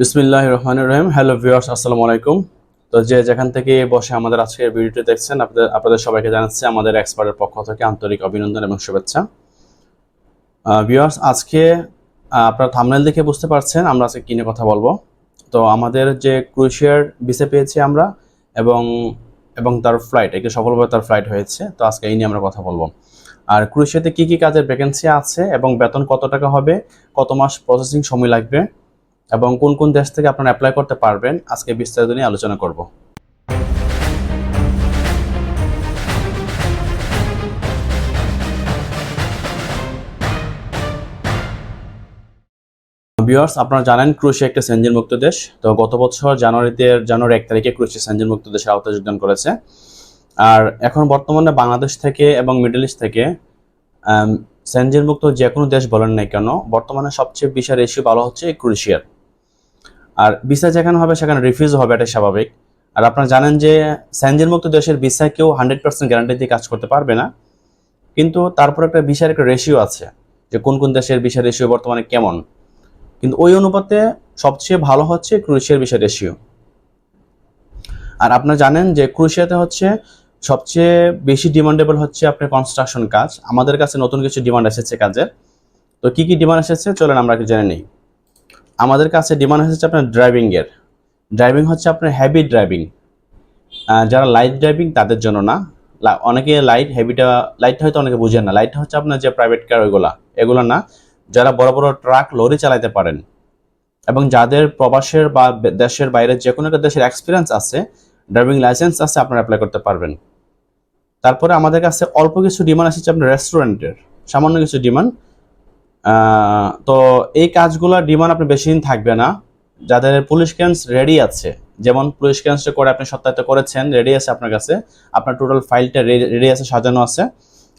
বিসমিল্লাহ রহমান রহিম hello viewers, আসসালামু আলাইকুম। তো যে যেখান থেকে বসে আমাদের আজকের ভিডিওটি দেখছেন, আপনাদের আপনাদের সবাইকে জানাচ্ছি আমাদের এক্সপার্টের পক্ষ থেকে আন্তরিক অভিনন্দন এবং শুভেচ্ছা। ভিউয়ার্স, আজকে আপনারা থামনেল দেখে বুঝতে পারছেন আমরা আজকে কিনে কথা বলব। তো আমাদের যে ক্রুশিয়ার বিসে পেয়েছি আমরা এবং এবং তার ফ্লাইট একে সফলভাবে তার ফ্লাইট হয়েছে, তো আজকে এই নিয়ে আমরা কথা বলব। আর ক্রুশিয়াতে কি কি কাজের ভ্যাকেন্সি আছে এবং বেতন কত টাকা হবে, কত মাস প্রসেসিং সময় লাগবে এবং কোন কোন দেশ থেকে আপনারা অ্যাপ্লাই করতে পারবেন, আজকে বিস্তারিত নিয়ে আলোচনা করব। ভিউয়ার্স আপনারা জানেন ক্রুশিয়া একটা সেঞ্জিন মুক্ত দেশ। তো গত বছর জানুয়ারিতে, জানুয়ারি এক তারিখে ক্রুশিয়া সেঞ্জিন মুক্ত দেশের আওতায় যোগদান করেছে। আর এখন বর্তমানে বাংলাদেশ থেকে এবং মিডল ইস্ট থেকে সেঞ্জিন মুক্ত যে কোনো দেশ বলেন না কেন, বর্তমানে সবচেয়ে বিশাল রেশিও ভালো হচ্ছে ক্রুশিয়ার আর ভিসা যেখানে হবে সেখানে রিফিউজ হবে এটা স্বাভাবিক। আর আপনারা জানেন যে স্যানজেন মুক্ত দেশের ভিসা কেউ হান্ড্রেড পার্সেন্ট গ্যারান্টি দিয়ে কাজ করতে পারবে না। কিন্তু তারপর একটা ভিসার একটা রেশিও আছে, যে কোন কোন দেশের ভিসা রেশিও বর্তমানে কেমন। কিন্তু ওই অনুপাতে সবচেয়ে ভালো হচ্ছে ক্রুশিয়ার ভিসা রেশিও আর আপনারা জানেন যে ক্রুশিয়াতে হচ্ছে সবচেয়ে বেশি ডিমান্ডেবল হচ্ছে আপনার কনস্ট্রাকশন কাজ। আমাদের কাছে নতুন কিছু ডিমান্ড এসেছে কাজের। তো কি কি ডিমান্ড এসেছে? চলেন আমরা জেনে নিই। আমাদের কাছে ডিমান্ড হচ্ছে আপনার ড্রাইভিং এর ড্রাইভিং হচ্ছে আপনার হেভি ড্রাইভিং যারা লাইট ড্রাইভিং তাদের জন্য না। অনেকে লাইট হেভিটা লাইটটা হয়তো অনেকে বুঝেন না। লাইটটা হচ্ছে আপনার যে প্রাইভেট কার ওইগুলা। এগুলো না। যারা বড় বড় ট্রাক লরি চালাতে পারেন। এবং যাদের প্রবাসের বা দেশের বাইরে যে কোনো একটা দেশের এক্সপিরিয়েন্স আছে ড্রাইভিং লাইসেন্স আছে, আপনারা অ্যাপ্লাই করতে পারবেন। তারপরে আমাদের কাছে অল্প কিছু ডিমান্ড আসছে আপনার রেস্টুরেন্টের সামান্য কিছু ডিমান্ড তো এই কাজগুলোর ডিমান্ড আপনি বেশি দিন থাকবে না। যাদের পুলিশ ক্যান্স রেডি আছে, যেমন পুলিশ ক্যান্সটা করে আপনি সত্যায়িত করেছেন রেডি আছে আপনার কাছে, আপনার টোটাল ফাইলটা রেডি আছে, সাজানো আছে,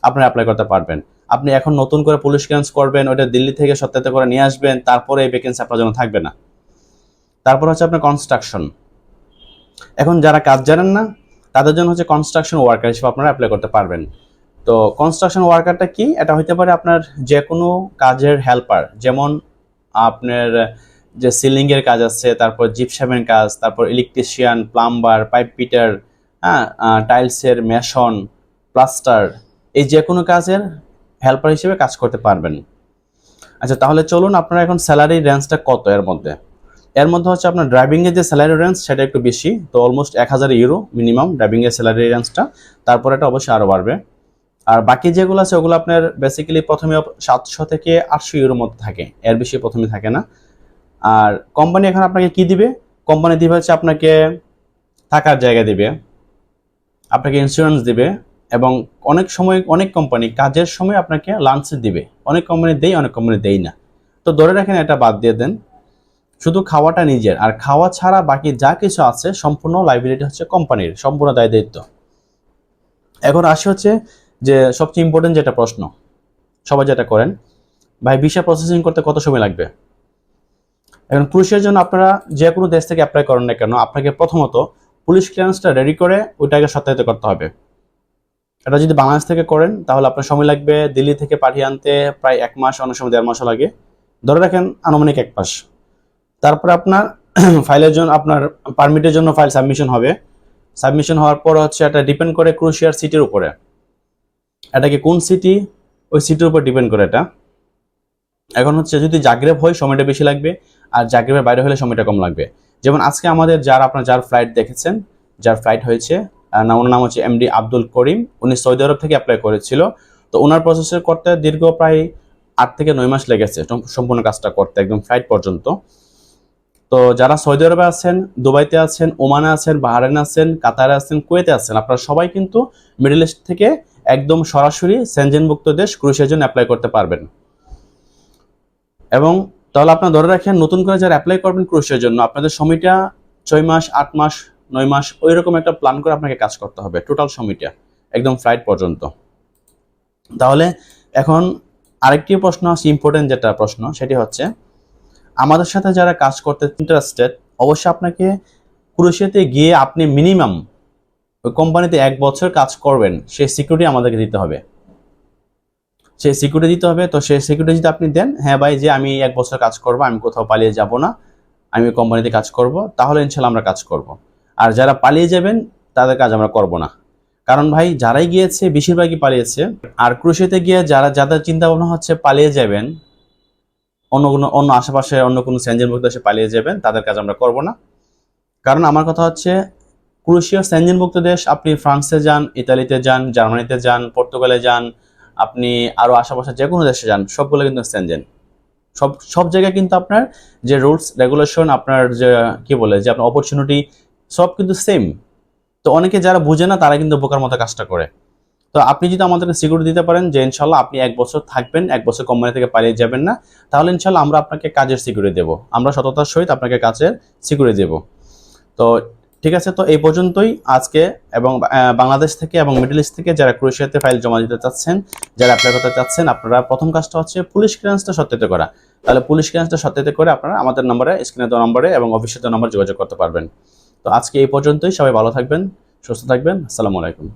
আপনি অ্যাপ্লাই করতে পারবেন। আপনি এখন নতুন করে পুলিশ ক্যান্স করবেন ওটা দিল্লি থেকে সত্যায়িত করে নিয়ে আসবেন, তারপরে এই ভ্যাকেন্সি আপনার জন্য থাকবে না। তারপর হচ্ছে আপনার কনস্ট্রাকশন এখন যারা কাজ জানেন না, তাদের জন্য হচ্ছে কনস্ট্রাকশন ওয়ার্কার হিসেবে আপনারা অ্যাপ্লাই করতে পারবেন। তো কনস্ট্রাকশন ওয়ার্কারটা কি? এটা হইতে পারে আপনার যে কোনো কাজের হেল্পার যেমন আপনার যে সিলিং এর কাজ আছে, তারপর জিপসামের কাজ, তারপর ইলেকট্রিশিয়ান প্লাম্বার পাইপ পিটার হ্যাঁ টাইলসের মেশন প্লাস্টার এই যে কোনো কাজের হেল্পার হিসেবে কাজ করতে পারবেন। আচ্ছা তাহলে চলুন আপনার এখন স্যালারি রেঞ্জটা কত এর মধ্যে? এর মধ্যে হচ্ছে আপনার ড্রাইভিং এর যে স্যালারি রেঞ্জ সেটা একটু বেশি, তো অলমোস্ট এক হাজার ইউরো মিনিমাম ড্রাইভিং এর স্যালারি রেঞ্জটা তারপর এটা অবশ্যই আরও বাড়বে। আর বাকি যেগুলো আছে, ওগুলো আপনার বেসিক্যালি প্রথমে সাতশো থেকে আটশো ইউরোর মধ্যে থাকে। এর বেশি প্রথমে থাকে না। আর কোম্পানি এখন আপনাকে কি দিবে? কোম্পানি দিবে হচ্ছে আপনাকে থাকার জায়গা দিবে, আপনাকে ইন্স্যুরেন্স দিবে এবং অনেক সময়, অনেক কোম্পানি কাজের সময় আপনাকে লাঞ্চ দিবে। অনেক কোম্পানি দেয়, অনেক কোম্পানি দেয় না। তো ধরে রাখেন এটা বাদ দিয়ে দেন। শুধু খাওয়াটা নিজের। আর খাওয়া ছাড়া বাকি যা কিছু আছে, সম্পূর্ণ লাইবিলিটি হচ্ছে কোম্পানির সম্পূর্ণ দায় দায়িত্ব। এখন আসি হচ্ছে যে সবচেয়ে ইম্পর্টেন্ট যেটা প্রশ্ন, সবাই যেটা করেন, ভাই ভিসা প্রসেসিং করতে কত সময় লাগবে? এখন পুলিশের জন্য আপনারা যে কোনো দেশ থেকে অ্যাপ্লাই করেন না কেন, আপনাকে প্রথমত পুলিশ ক্লিয়ারেন্সটা রেডি করে ওইটাকে সত্যায়িত করতে হবে। এটা যদি বাংলাদেশ থেকে করেন, তাহলে আপনার সময় লাগবে দিল্লি থেকে পাঠিয়ে আনতে প্রায় এক মাস, অনেক সময় দেড় মাসও লাগে। ধরে রাখেন আনুমানিক এক মাস। তারপরে আপনার ফাইলের জন্য, আপনার পারমিটের জন্য ফাইল সাবমিশন হবে। সাবমিশন হওয়ার পর হচ্ছে এটা ডিপেন্ড করে ক্রুশিয়ার সিটির উপরে। এটা কি কোন সিটি ওই সিটির উপর ডিপেন্ড করে এটা। এখন হচ্ছে যদি জাগরেব হয়, সময়টা বেশি লাগবে। আর জাগরেবের বাইরে হলে সময়টা কম লাগবে। যেমন আজকে আমাদের যার আপনার, যার ফ্লাইট দেখেছেন, যার ফ্লাইট হয়েছে না, ওনার নাম হচ্ছে এমডি আব্দুল করিম উনি সৌদি আরব থেকে অ্যাপ্লাই করেছিল। তো ওনার প্রসেসের করতে দীর্ঘ প্রায় আট থেকে নয় মাস লেগেছে সম্পূর্ণ কাজটা করতে, একদম ফ্লাইট পর্যন্ত। তো যারা সৌদি আরবে আছেন, দুবাইতে আছেন, ওমানে আছেন বাহারেন আছেন, কাতারে আছেন, কুয়েতে আছেন, আপনারা সবাই কিন্তু মিডল ইস্ট থেকে একদম সরাসরি সেনজেনভুক্ত দেশ ক্রুশের জন্য অ্যাপ্লাই করতে পারবেন। এবং তাহলে আপনারা ধরে রাখেন, নতুন করে যারা অ্যাপ্লাই করবেন ক্রুশের জন্য, আপনাদের সময়টা ছয় মাস, আট মাস, নয় মাস ওই রকম একটা প্ল্যান করে আপনাকে কাজ করতে হবে টোটাল সময়টা, একদম ফ্লাইট পর্যন্ত। তাহলে এখন আরেকটি প্রশ্ন আছে ইম্পর্টেন্ট যেটা প্রশ্ন, সেটি হচ্ছে, আমাদের সাথে যারা কাজ করতে ইন্টারেস্টেড অবশ্যই আপনাকে ক্রোশিয়াতে গিয়ে আপনি মিনিমাম ওই কোম্পানিতে এক বছর কাজ করবেন, সেই সিকিউরিটি আমাদেরকে দিতে হবে। সেই সিকিউরিটি দিতে হবে, তো সেই সিকিউরিটি যদি আপনি দেন হ্যাঁ ভাই, যে আমি এক বছর কাজ করব, আমি কোথাও পালিয়ে যাব না, আমি ওই কোম্পানিতে কাজ করব, তাহলে ইনশাল্লাহ আমরা কাজ করব। আর যারা পালিয়ে যাবেন, তাদের কাজ আমরা করব না। কারণ ভাই, যারাই গিয়েছে, বেশিরভাগই পালিয়েছে। আর ক্রুশিতে গিয়ে যারা, যাদের চিন্তা ভাবনা হচ্ছে পালিয়ে যাবেন, অন্য কোনো, অন্য আশেপাশে অন্য কোনো মুক্ত দেশে পালিয়ে যাবেন, তাদের কাজ আমরা করব না। কারণ আমার কথা হচ্ছে ক্রুশিয়া সেঞ্জেন মুক্ত দেশ, আপনি ফ্রান্সে যান, ইতালিতে যান, জার্মানিতে যান, পর্তুগালে যান, আপনি আরও আশেপাশে যে কোনো দেশে যান, সবগুলো কিন্তু সেঞ্জেন সব সব জায়গায় কিন্তু আপনার যে রুলস, রেগুলেশন, আপনার যে, কি বলে, যে আপনার অপরচুনিটি সব কিন্তু সেম তো অনেকে যারা বুঝে না, তারা কিন্তু বোকার মতো কাজটা করে। তো আপনি যদি আমাদেরকে সিকিউরিটি দিতে পারেন যে ইনশাল্লাহ আপনি এক বছর থাকবেন, এক বছর কোম্পানি থেকে পালিয়ে যাবেন না, তাহলে ইনশাল্লাহ আমরা আপনাকে কাজের সিকিউরিটি দেবো। আমরা সততার সহিত আপনাকে কাজের সিকিউরিটি দেবো। তো ঠিক আছে? তো এই পর্যন্তই আজকে এবং বাংলাদেশ থেকে এবং মিডল ইস্ট থেকে যারা ক্রোয়েশিয়াতে ফাইল জমা দিতে চাচ্ছেন, যারা অ্যাপ্লাই করতে চাচ্ছেন, আপনারা প্রথম কাজটা হচ্ছে পুলিশ ক্লিয়ারেন্সটা সত্যিতে করা। তাহলে পুলিশ ক্লিয়ারেন্সটা সত্যিতে করে আপনারা আমাদের নম্বরে স্ক্রিনে দেওয়া নম্বরে এবং অফিসে দেওয়া নম্বরে যোগাযোগ করতে পারবেন। তো আজকে এই পর্যন্তই, সবাই ভালো থাকবেন, সুস্থ থাকবেন, আসসালামু আলাইকুম।